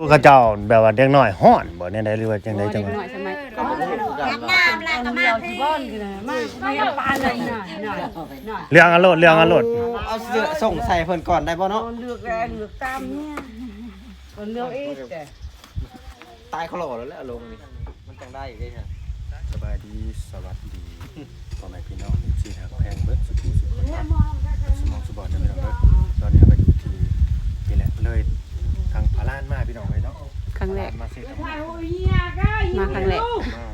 กระเจ้าแบบว่าเด็กน้อยฮ้อนบ่เนี่ยได้หรือว่าจังไดจังหน่ว่าอยใช่ไหมก็บ่รู้กันว่าน้ำแล้วก็มาที่บ้านกันมาไม่ปานเลยหน่อยหน่อยหน่อยเรื่องอารมณ์เรื่องอารมณ์เอาเสื้อส่งใส่เพิ่นก่อนได้บ่เนาะเลือกแล้วเลือกตามเนี่ยคนเลือกเองแต่ตายเขาหล่อแล้วแหละลงนี่มันจังได้อยู่เด้ฮะสบายดีสวัสดีพ่อแม่พี่น้องที่ทางแพงเบิดสุขุสุขสมองสบอดนะพี่น้องเบิดตอนนี้เราอยู่ที่นี่แหละเลย ทางพารานมาพี่น้องเลยเนาะครั้งแรกมาสิครับมาครั้งแรกมา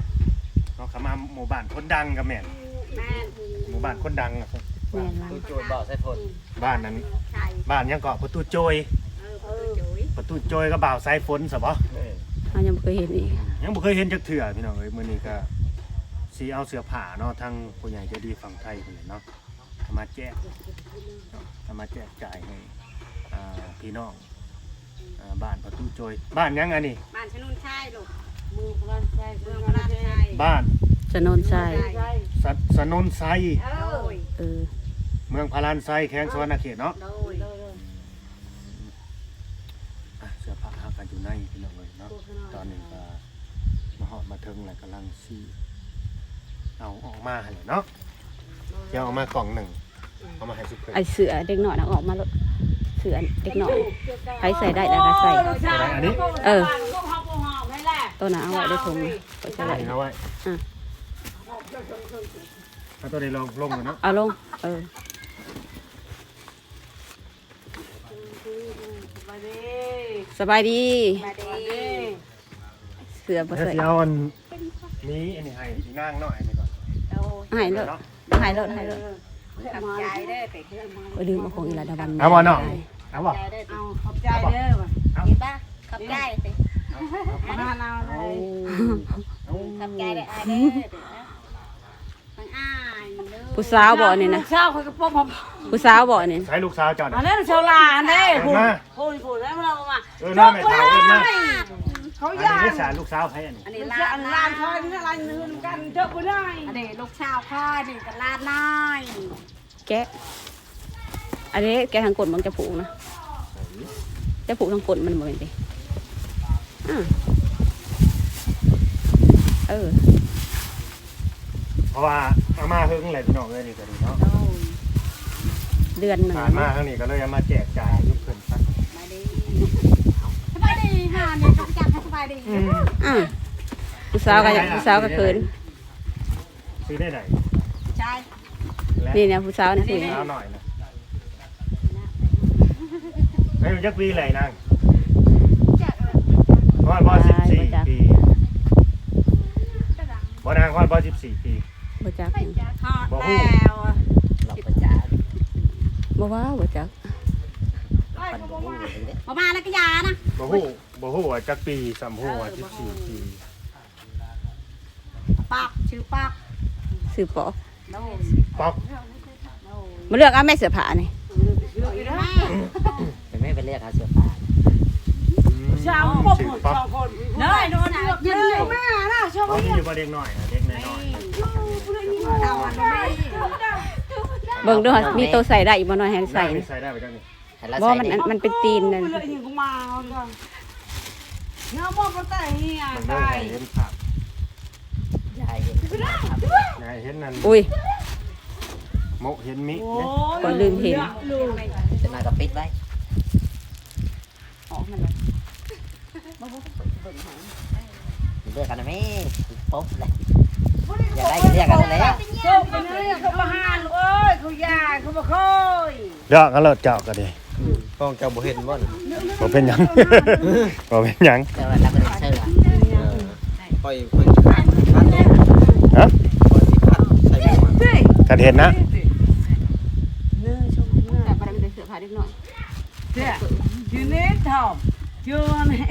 เนาะเขามาหมู่บ้านคนดังกับแม่นหมู่บ้านคนดังอะแม่นลังตู้โจยบ่ใส่ทนบ้านนั้นบ้านยังเกาะประตูโจยประตูโจยก็บ่าวสายฝนซะบ่เรายังบ่เคยเห็นอีกยังบ่เคยเห็นจักเทื่อพี่น้องเอ้ยมื้อนี้ก็สิเอาเสื้อผ้าเนาะทางผู้ใหญ่ใจะดีฝั่งไทยพุ่นแหละเนาะเอามาแจกเนาะเอามาแจกจ่ายให้อ่าพี่น้อง อ่าบ้านประตูโจยบ้านยังอันนี้ บ้านชนุนชายลูกมือพลันชายเมืองพลันชายบ้านสนนทรายสะสนนไซเออเออเมืองพารานไซแข้งสวรรณเขตเนาะโดยอะเสื้อผ้าหากันอยู่ในพี่น้องเอ้ยเนาะตอนนี้ก็มาฮอดมาถึงแล้วกำลังสิเอาออกมาให้เนาะเดี๋ยวเอามากล่องหนึ่งเอามาให้สุกเพิ่นไอเสือเด็กหน่อยนะออกมาแล้ว เสือเด็กหน่อยใครใส่ได้แล้วก็ใส่อะไรอันนี้เออพวกเขาพวกหอมนี่แหละตัวน่ะเอาไว้ได้ถุงก็ใส่อะไรได้เอาไว้อะเอาตัวนี้ลงลงเลยเนาะเอาลง เออมาดิสบายดีมาดิเสือบ่เดี๋ยวใส่สิเอาอันนี้อันนี้ให้อีนางหน่อยนี่ก่อนหายเลยหายเลยหายเลยขอบใจเด้อไปเพื่อนมาไปลืมเอาของอีหลาดาวันเอาบ่เนาะ เอาบ่เอาขอบใจเด้อว่ะดีป่ะขอบใจสิมาหน้าเราเลยเอาขอบใจเลยอาเด้อทางอ้ายมันเด้อผู้สาวบ่นี่นะเช้าเขาก็ป้องมาผู้สาวบ่นี่ใช้ลูกสาวจอดอันนี้ชาวลาเด้เอิ้นมาพูดพูดแล้วเรามาเออน้าแม่สาวเอิ้นมาเขาอันย่านี้นสารลูกสาวไผอันนี้อันนี้ลานลานคอยนี่ลานนึงกันเจอกูได้อันนี้ลูกชาวพ่อนี่ก็ลาดน้อยแกะ อันนี้แกะทางกดมันจะผูกนะจะผูกทางกดมันบ่เป็นติอ่าเออ เพราะว่าเอามาเฮิงเลยพี่น้องเลยนี่ก็ดีเนาะเดือนหนึ่งผ่านมาทางนี้ก็เลยเอามาแจกจ่ายยุคเพิ่นซะมาดีสบายดีค่ะเนี่ยต้องจับให้สบายดีอืมอ่าผู้สาวก็ผู้สาวก็เขินซื้อได้ไหนใช่และนี่เนี่ยผู้สาวนี่สิเอาหน่อยนะ เฮ้ยมันจักปีเลยนางจักฮอดบ่14ปีบ่นางฮอดบ่14ปี บ่จักไม่จักทอดแล้วหลับประจานบ่ว่าบ่จักปันบ่รู้เลยเด้มามาแล้วก็ยานะบ่ฮู้บ่ฮู้ว่าจักปีสำฮู้ว่า14ปีปากชื่อปากสืบปอโดป๊อกมาเลือกเอาแม่เสื้อผ้านี่แม่เป็น ไม่ไปเรียกหาเสื้อผ้าชาวป้องชื่อสป๊อกองคนได้นอนเลือกเยอะแม่นะชอบบ่มีอยู่บ่เด็กน้อยนะเด็กน้อยเอาอันนี้เบิ่งดูหั่นมีตัวใส่ได้อีกบ่น้อยให้ๆใส่ใส่นี่ใส่ได้ไปจังนี่ให้เราบ่ใส่มันนี่มันเป็นตีนนั่นเลยยิงกูมาก่อนเนื้อบอกก็แต่เฮียมันได้ตายเห็นภาพยายเห็นได้เห็นนั่นอุ้ยมกเห็นมิโอ้เนี่ยยลืมเห็นลืมจะมากับปิดไว้ ออกมันเลยเรียกกันนะแม่ปุ๊บเลยอยากได้ก็เรียกกันนั่นแหล้วโชคไปเลยเขามาหานเอ้ยเขายาเขามาค่อยเดี๋ยวก็เลิศเจาะก็ดีกล้องเจ้าบ่เห็นบ่บ่เป็นหยังบ่เป็นหยังแต่ว่าเราก็ได้เสื้อปล่อยปล่อยขาดขาดฮะปล่อยขาดใส่หมวกกันเห็นนะ เนื้อชมเนื้อ แต่บ่ได้มีแต่เสื้อผ้าเด็กน้อย เจ้ายื นนี่ทอมยืนนี่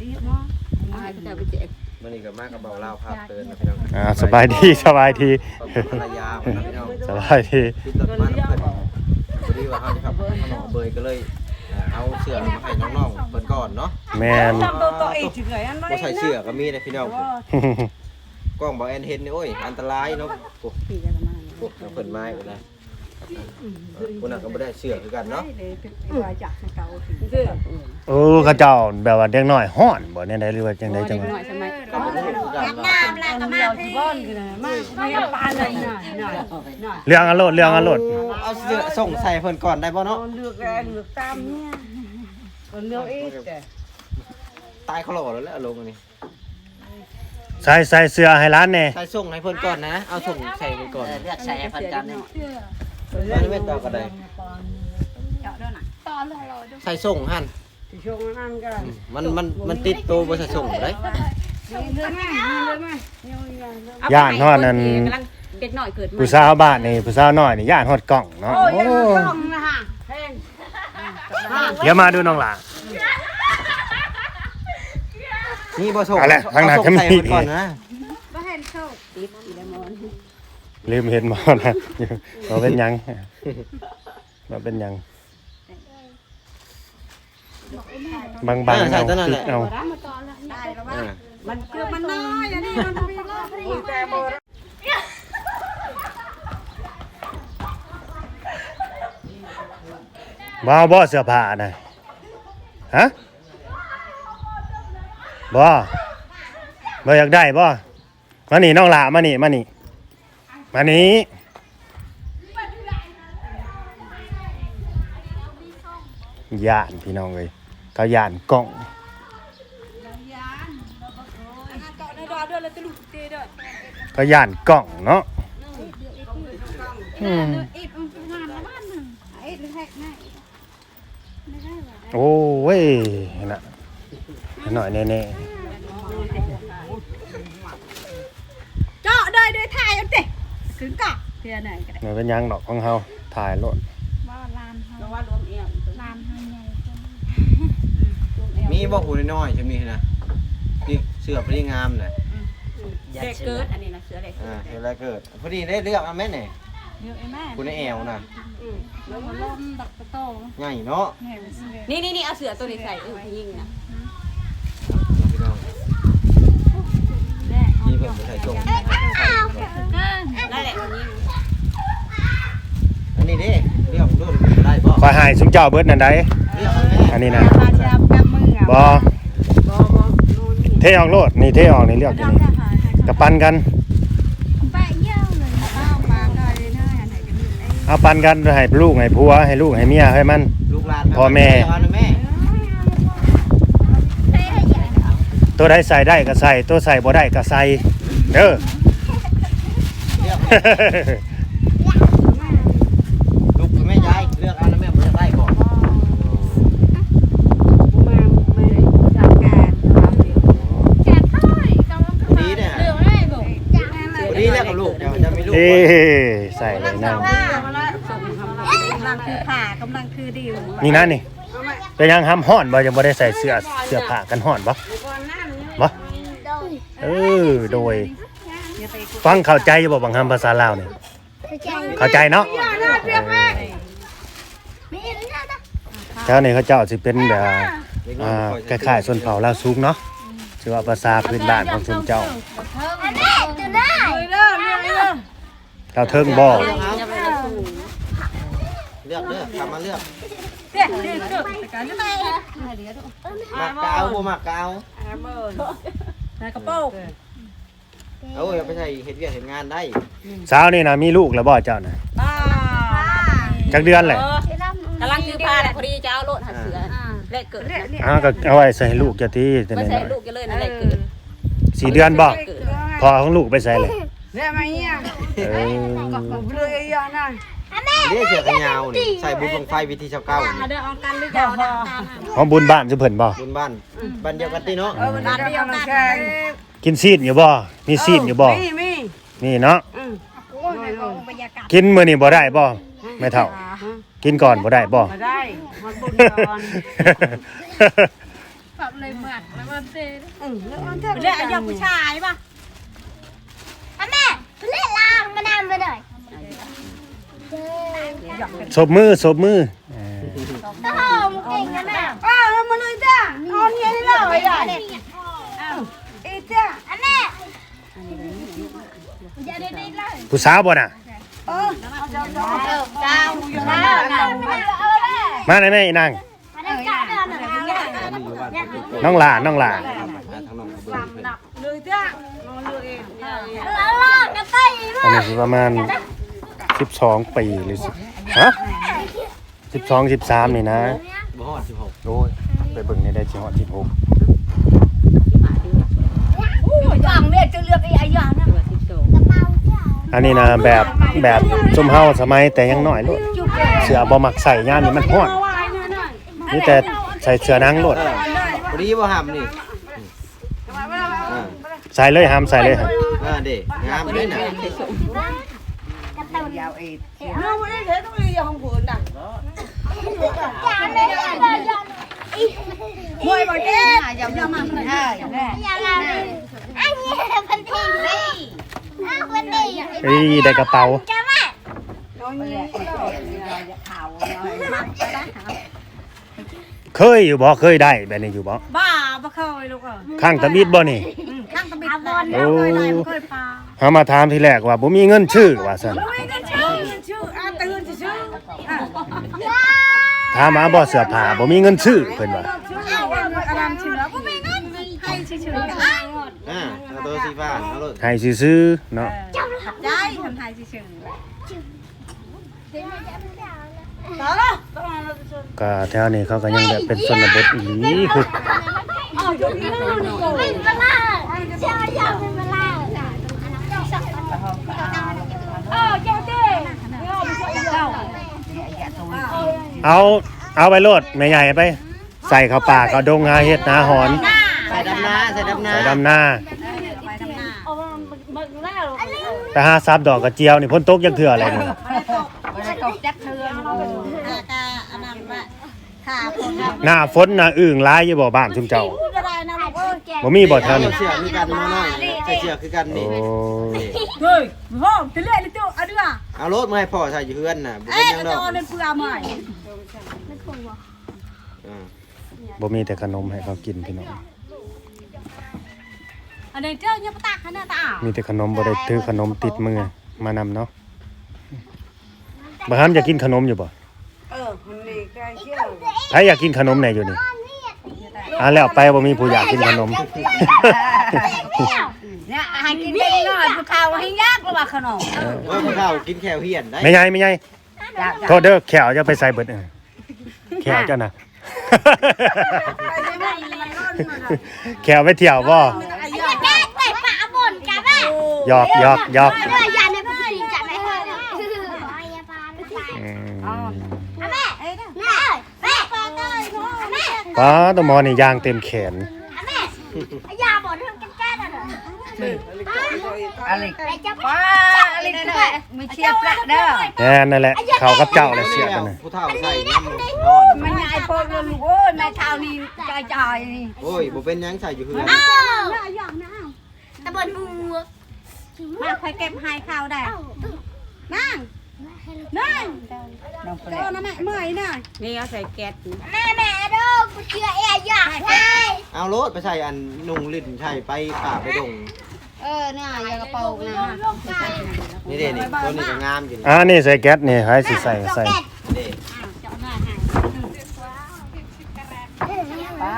ดีมากเอาให้เขาจะเอาไปแจกมื้อนี้ก็มากับเบาลาวพาเตือนนะพี่น้องอ่าสบายดีสบายดีขอบคุณภรรยาของพี่น้องสบายดีปิดรถมาเพิ่นพอดีว่าเฮาจะขับขนมเบยก็เลยเอาเสื้อมาให้น้องๆเพิ่นก่อนเนาะแมนทำตัวตัวเองถึงไงอันบ่ใส่เสื้อก็มีนะพี่น้องกล้องบ่แอนเห็นนี่โอ้ยอันตรายเนาะโอ้พี่จะมาโหเพิ่นไม้ไปแล้ว คนนั้นก็บ่ได้เสื้อคือกันเนาะโอ้เขาเจ้าแบบว่าเด็กน้อยฮ้อนบ่แน่ใดหรือว่าจังไดจังหน่ว่าอยใช่ไหมก็บ่ได้คือกันเนาะงามแล้วก็มาพี่บ้านกันนะมาไม่ปานเลยน่ะน่ะน่ะเรื่องอารมณ์เรื่องอารมณ์เอาเสื้อส่งใส่เพิ่นก่อนได้บ่เนาะเลือกแอนเลือกตามเนี่ยก็เลือกเอีกแต่ตายเขาหล่อแล้วแหละลงอันนี้ใส่ใส่เสื้อให้ร้านแน่ใส่ส่งให้เพิ่นก่อนนะ เอาส่งใส่เพิ่นก่อนเลือกใช้เพันกันเนี่ย มันไม่ต่อกันได้เจายน่ะใส่ส่งหั่นที่ช่วงนั้นก็อืมมันมันมันติดตัวบ่ใส่ส่งได้เลือกไหมเลือกไหมเนี่ยย่านฮอดนั่น กำลังเด็กหน่อยเกิดมาผู้สาวบ้านนี่ผู้สาวน้อยนี่ย่านฮอดกล้องเนาะโอ้ยโอ้ยังต้องนะฮะแพงเดี๋ยวมาดูน้องหลา นี่บ่ส่งเอาละข้างหน้าส่ก็มี ใส่เพิ่นก่อนนะติ๊บอีเลมอน ลืมเห็นบ่นะบ่เป็นหยังบ่เป็นหยัง บางๆเออใส่เอาตัวนั้นแหละ เอาได้แล้วว่าอ่ามันคือมันน้อยอันนี้มันมีรอบพอดีแต่บ่บ่เอาบ่เสื้อผ้าน่ะฮะบ่บ่อยากได้บ่มานี่น้องหลามานี่มานี่ มานี่ย่านพี่น้องเอ้ยเขาย่านกล้องเจาะในดอด้วยแล้วตะลุกเตด้วยเขาย่านกล้องเนาะอืมอีกมันงานละบ้านหนึ่งไอ้หรือแฮกง่ายไม่ได้หรอโอ้ยน่ะหน่อยแน่เจาะได้ด้วยถ่ายเอาเตะ ถึงกะเพื่อไหนก็ได้ๆมันเป็นหยังดอกของเฮาถ่ายรถว่าลานเฮาเพราะว่ารวมเอวลานเฮาใหญ่จังมีบ่หูน้อยๆจะมีนะนี่เสื้อพอดีงามเลยเด็กเกิดอันนี้นะเสือเด็กอ่าเวลาเกิดพอดีได้เลือกเอาแม่นี่เดี๋ยวไอ้แม่คุณไอ้แอวน่ะแล้วมันล้มดักกระโตใหญ่เนาะแม่มันสิเลยนี่นี่นี่เอาเสือตัวนี้ใส่เออยิงนะ พี่น้อง แม่ นี่ เพิ่นบ่ใส่ส่งให้ใส่ก่อนนั่นแหละยิงอันนี้เด้เลือกดูได้บ่คอยหายสุมเจ้าเบิดนั่นได้เลือกเอาแม่อันนี้นะพาจับกำมืออะบอเทออกโลดนี่เทออกนี่เลือกอยู่นี่กับปันกันไปเยี่ยวเลยเอามาก็เลยนะไหนกันอยู่ไอ้เอาปันกันให้ลูกให้ผัวให้ลูกให้เมียให้มันลูกหลานพ่อแม่ เอานะแม่ เต้ให้ใหญ่ ตัวใดใส่ได้ก็ใส่ตัวใส่บ่ได้ก็ใส่เด้อเลือกลูกกับแม่ยายเลือกเอานะแม่บ่จะได้บ่มาไม่จัดการครับเดี๋ยวแกท้อยกำลังดีเนี่ยเรื่องอะไรบอกจังเลยพอดีแล้วกับลูกเดี๋ยวจะมีลูกเอ้ก่อนใส่เลยนั่งกำลังคือผ่ากำลังคือดิวนี่นะนี่เป็นยังห้ามฮ้อนบ่ยังบ่ได้ใส่เสื้อเสื้อผ้ากันฮ้อนบ่บ่ เออโดย ฟังเข้าใจอยู่บ่บางคำภาษาลาวนี่เข้าใจเนาะแถวนี้เขาเจ้าสิเป็นแบบอ่าคล้ายๆส่วนเผ่าลาวซุกเนาะชื่อว่าภาษาพื้นบ้านของชนเจ้าแม่จะได้เด้อเด้อเด้อเราเทิงบ่อจะไปละสูงเลือกเลือกทำมาเลือกเด็กเด็กเด็กแต่การไม่หมักกาวบ่หมักกาว ในกระโปรงเอาอย่าไปใส่เห็ดเวียกเห็ดงานได้สาวนี่นะมีลูกแล้วบ่เจ้าน่ะป้าจักเดือนแหละกำลังคือผ้าแหละพอดีจะเอาโลดหัดเสือแรกเกิดอ้าวก็เอาไว้ใส่ให้ลูกจะที่แต่ไม่น้ใช่อยลูกกันเลยนั่นแหละเกิดๆสี่เดือนบ่พอของลูกไปใส่เลยเด้อมาเนี่ย เรีย่างนะเรียกเสือกันยาวนี่ใส่บุญบังไฟวิธีชาวเก้านี่เดินออกกันหรือเปล่าตามของบุญบ้านสิเพิ่นบ่ บุญบ้านบ้านเดียวกันติเนาะเออมันเดียวกันแข่กินซีดอยู่บ่ มีซีดอยู่บ่ มีมีนี่เนาะกินมื้อนี้บ่ได้บ่แม่เฒ่า กินก่อนบ่ได้บ่มาได้มาบุญก่อนแบบเลยเหมือนแล้วมันเต้อืมแล้วมันเท่าเรียกไอ้ยอผู้ชายป่ะแม่เล่นลางมานำไปหน่อย ศพมือศพมือเออก็หอมเก่งนะแม่อ้าวมาเลยจ้าออนเย็นแล้วไอ้ได้ไอ้จ้าอันแม่อย่าได้ได้เลยผู้สาวบ่น่ะเจ้าเจ้าเจ้ามาไหนแม่อีนางมาได้เจ้าเดินหน่อยอันนี้อยู่บ้านผมเป็นน้องหลาน้องหลาทางน้องเบยเพิ่นเลยจ้ะนอนเลยเองแล้วลอกกันไปด้วอันยนี้สิประมาณ 12ปีหรือสิฮะ12 13นี่นะบ่ฮอด16โอ้ยไปเบิ่งในได้สิฮอด16จังเนี่ยจะเลือกไอ้ไอ้ยานะตัวที่สองอันนี้นะแบบแบบซุมเฮาสมัยแต่ยังน้อยโลดเสื้อบ่มักใส่ยามนี้มันร้อนนี่แต่ใส่เสื้อหนังโลดเออบ่ดีบ่ห้ามนี่อ่าใส่เลยห้ามใส่เลยครับอ่าเด้งามเลยน่ะยาวเอ็ดน้องไม่ได้เทต้องเรียนของผมนะจานเลยเลยมวยบอกเอ๊ะอย่าอย่ามาใช่แน่ยาลาอันนี้พันธีเลยอ้าวพันธีเอ้ยได้กระเป๋าจ้าแม่น้องนี่ข่าวเคยอยู่บ่เคยได้แบบนี้อยู่บ่บ้าบ่เข้าไอ้ลูกอะข้างตะบิดบ่นี่ข้างตะบิดบอลโอ้เคยปลาเฮามาถามทีแรกว่าบ่มีเงินชื่อว่าซั่นไม่ได้ ถามมาบ่เสื้อผ้าบ่มีเงินชื่อเพิ่นว่าชื่อเอาว่าอารามชื่อแล้วก็ไม่งั้นให้ชื่อๆอะอ่าเอาตัวสีฟ้าเอาเลยให้ซื่อๆเนาะได้ทำไทยชื่อต่อแล้วต้องมาเราชื่อก็แถวนี้เขาก็ยังแบบเป็นชนบทอีหลีคืออ๋อจุดนี้นู่นนี่เป็นเวลาเจ้าอยากเป็นเวลาเออเจ้า เต้เอา เอาไปโลดแม่ใหญ่ไป ใส่เข้าปากเอาดงหาเฮ็ดหาหอน ใส่ดำนาใส่ดำนาใส่ดำหน้าไปทำหน้าไปหาซับดอกกระเจียวนี่พ้นตกยังเถื่ออะไรนี่ไม่ได้ตกจักเทือนอากาอันนั้นว่าถ้าคนหน้าฝนหน้าอึ่งหลายอยู่บ่บ้านซุมเจ้าก็ได้นะลูกเอ้ยบ่มีบ่ทันเอาเสื้อคือกันมาหน่อยใส่เสื้อคือกันโอ้นี่ เฮ้ยพ่อจะเลื่อยเลยตัวเอาดีกว่า เอารถมาให้พ่อใส่อยู่เฮือนน่ะบ่เอ้เป็นยหยังจะดอกเอาเงินเปลือกใหม่อ่าบ่มีแต่ขนมให้เขากินพี่น้องอันนี้เจ้าเนี่ยปตากขนาดตามีแต่ขนมบ่ได้ถือขนมติดมือมานำเนาะบ่ห้ามอยากกินขนมอยู่บ่เออมันนี่ใกล้เชี่ยวใครอยากกินขนมไหนอยู่นี่อะแล้วไปบ่มีผู้อยากกินขนม เาวให้ยากกว่าขนมว่าพ่อเฒ่ากินแค่เฮียนได้ไม่ใหญ่ไม่ใหญ่โทษเด้อแขวจะไปใส่เบิดเออแขวเจ้าน่ะนะแขวไปเที่ยวบ่หยอกหยอกหยอกป้าตัวมอนี่ยางเต็มแขนแม่ยาบอกเรื่องแก้ๆน่ะเหร ออะไรไอ้เจ้าว้าอะไรได้ไม่เชียบละเด้อแน่นั่นแหละ เขากับเจ้าเลยเสียกันน่ะผู้เฒ่าใส่น้ำร้อนมันใหญ่พอเลยลูกโอ้ยแม่เท่านี้ใจใจนี่โอ้ยบ่เป็นหยังใส่อยู่เฮือนอ้าวตะบนหัวมาใครเก็บให้ข้าวได้นั่งนั่งเจ้านะแม่เมื่อยน่ะนี่เอาใส่แก๊สแม่แม่ดูกูเชื่อเอ๋อยากได้เอารถไปใส่อันนุ่งลิ้นใส่ไปป่าไปดง เออเนี่ยยากระเป๋านะนี่เด้นี่ตัวนี้ก็งามอยู่นี่อ่านี่ใส่แก๊สนี่ให้สิใส่ใส่เด้ป้า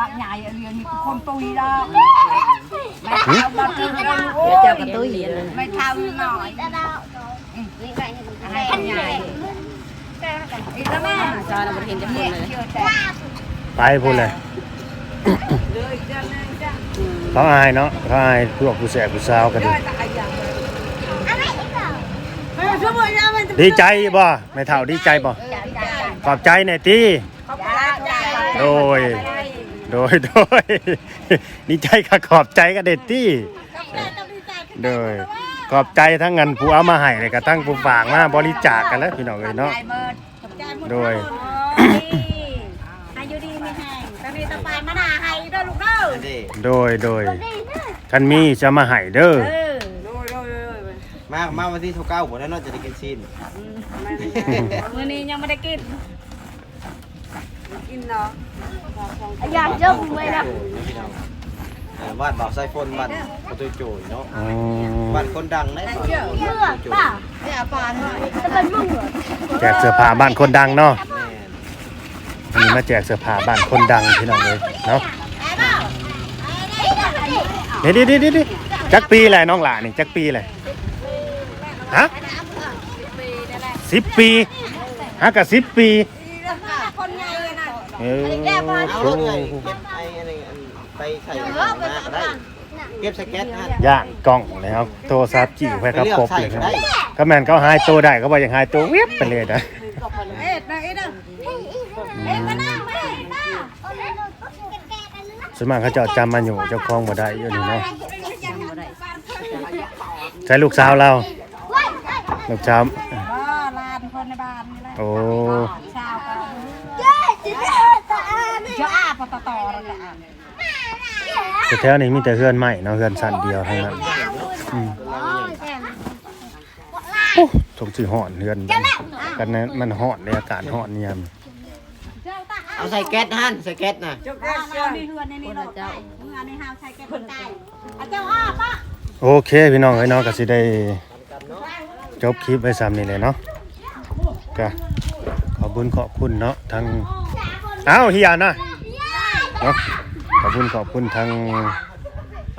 บักใหญ่เรียนคนตุยดอกแม่เท่าบักตุยดอกโอ้ยเจ้ากระตุ้ยเหรียญไม่เท่าหน่อยให้ใหญ่อีกแล้วแม่จอยเราบ่เห็นจะคนเลยเชื่อแต่ไปพูดเลย เลยจ้าแม่จ้าเขาอายเนาะเขาอายพวกผู้แสบผู้สาวกันดิได้ตายอย่างเลยอะไรอีกเหรอเฮ้ยชั่วโมงยามันดีใจบ่ไม่เท่าดีใจบ่ขอบใจหน่อยติขอบคุณจ้าโดย โดย โดย ดีใจค่ะขอบใจกันเด็ดตี้โดย ขอบใจทั้งเงินผู้เอามาให้เลยก็ทั้งผู้ฝากมาบริจาคกันแล้วพี่น้องเอ้ยเนาะ โดยอายุดีไม่แห้ งตอนนี้ตะปายมาหนาให้เด้อลูกเด้อเด้โดยโดยคันมีจะมาให้เด้อเออโดยโดยโดยมามาวันที่29บ่ได้เนาะจะได้กินชิ้นมื้อนี้ยังไม่ได้กินกินเนาะอยากเจอกูเลยนะโอ้ยพี่น้องเอ่อบ้านบ่าวไซฟนบ้านประตูโจยเนาะอ๋อบ้านคนดังได้บ้านคนประตูโจยเนี่ยปานหน่อยจะเป็นมึงเหรอแจกเสื้อผ้าบ้านคนดังเนาะ แม่นวันนี้มาแจกเสื้อผ้าบ้านคนดังพี่น้องเลยเนาะเดี๋ยวเดี๋ยวเดี๋ยวเดี๋ยวจักปีแหละน้องหลานนี่จักปีแหละฮะสิบปีฮะกับสิบปีคนไงน่ะเออเอารถไงเก็บไอ้อันนี้อันไปใส่หน้าก็ได้เก็บสเก็ตฮะย่างกล้องแล้วโทรศัพท์จี้ไว้ครับไปเลือกปบใส่เลยก็นะได้ก็แมนเขาหายตัวได้เขาบอกยังหายตัวเวียบไปเลยนะ เอ็ดนะเอ็ดนะเอ็ดมานั่งแม่นั่ง ส่วนมากเขาเจะจำมันอยู่เจ้าของบ่ได้อยู่นี่เนาะใช้ลูกสาวเราลูกสาวบ้าลานคนในบ้านนี่แหละโอ้ชาวกันเย้จะได้ตาเนี่ยจะอ้าปตตแล้วก็อ่านแต่แถวนี้มีแต่เฮือนใหม่เนาะเฮือนสั้นเดียวทั้งนั้นอืมโอ้สงสิฮ้อนเฮือนกันนั้นมันฮ้อนในอากาศฮ้อนเนี่ยาม เอาใส่แก๊สฮั่นใส่แก๊สน่ะเจ้าเรานี่เฮือนนี่นี่เจ้าเฮือนนี่เฮาใช้แก่คนตายอะเจ้าอ้าป้าโอเคพี่น้องเอ้ยเนาะก็สิได้จบคลิปไว้ซ้ำนี่เลยเนาะก็ขอบคุณขอบคุณเนาะทั้งอ้าวเฮียนะเนาะขอบคุณขอบคุณทั้ง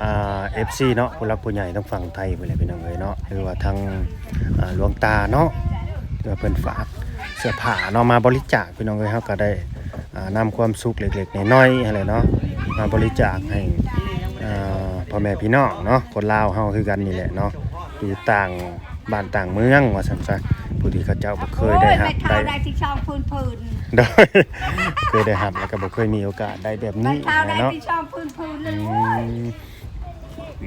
อ่า FC เนาะผู้รักผู้ใหญ่ทั้งฝั่งไทยไปเลยพี่น้องเอ้ยเนาะหรือว่าทั้งอ่าหลวงตาเนาะเพื่อเพิ่นฝากเสื้อผ้าเนาะมาบริจาคพี่น้องเอ้ยเฮาก็ได้อ่า นำความสุขเล็กๆน้อยๆอะไรเนาะมาบริจาคให้อ่าพ่อแม่พี่น้องเนาะคนลาวเฮาคือกันนี่แหละเนาะอยู่ต่างบ้านต่างเมืองว่าซั่นซะผู้ที่เขาเจ้าบ่เคยได้รับไม่ได้เท่าได้ที่ช่องพื้นพื้นโดยเคยได้รับแล้วก็บ่เคยมีโอกาสได้แบบไม่นี้เท่าได้นะเนาะที่ช่องพื้นพื้นเลอืยม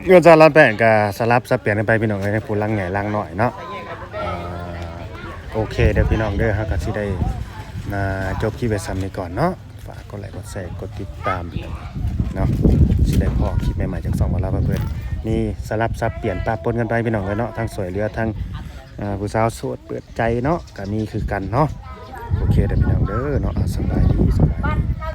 เงินจะรับแป้งก็สลับสับเปลี่ยนกันไปพี่น้องเอ้ยผู้ลังใหญ่ลังน้อยเนาะอ่าโอเคเดี๋ยวพี่น้องเด้อเฮาก็สิได้ มาจบคลิปไว้ซ้ำนี้ก่อนเนาะฝากกดไลค์กดแชร์กดติดตามเนาะสิได้พอคลิปใหม่ๆจากสองวันละเพื่อนนี่สลับซับเปลี่ยนปะปนกันไปพี่น้องเลยเนาะทั้งสวยเรือทั้งผู้สาวโสดเปิดใจเนาะก็มีคือกันเนาะโอเคเด้อพี่น้องเด้อเนาะสบายดีสบาย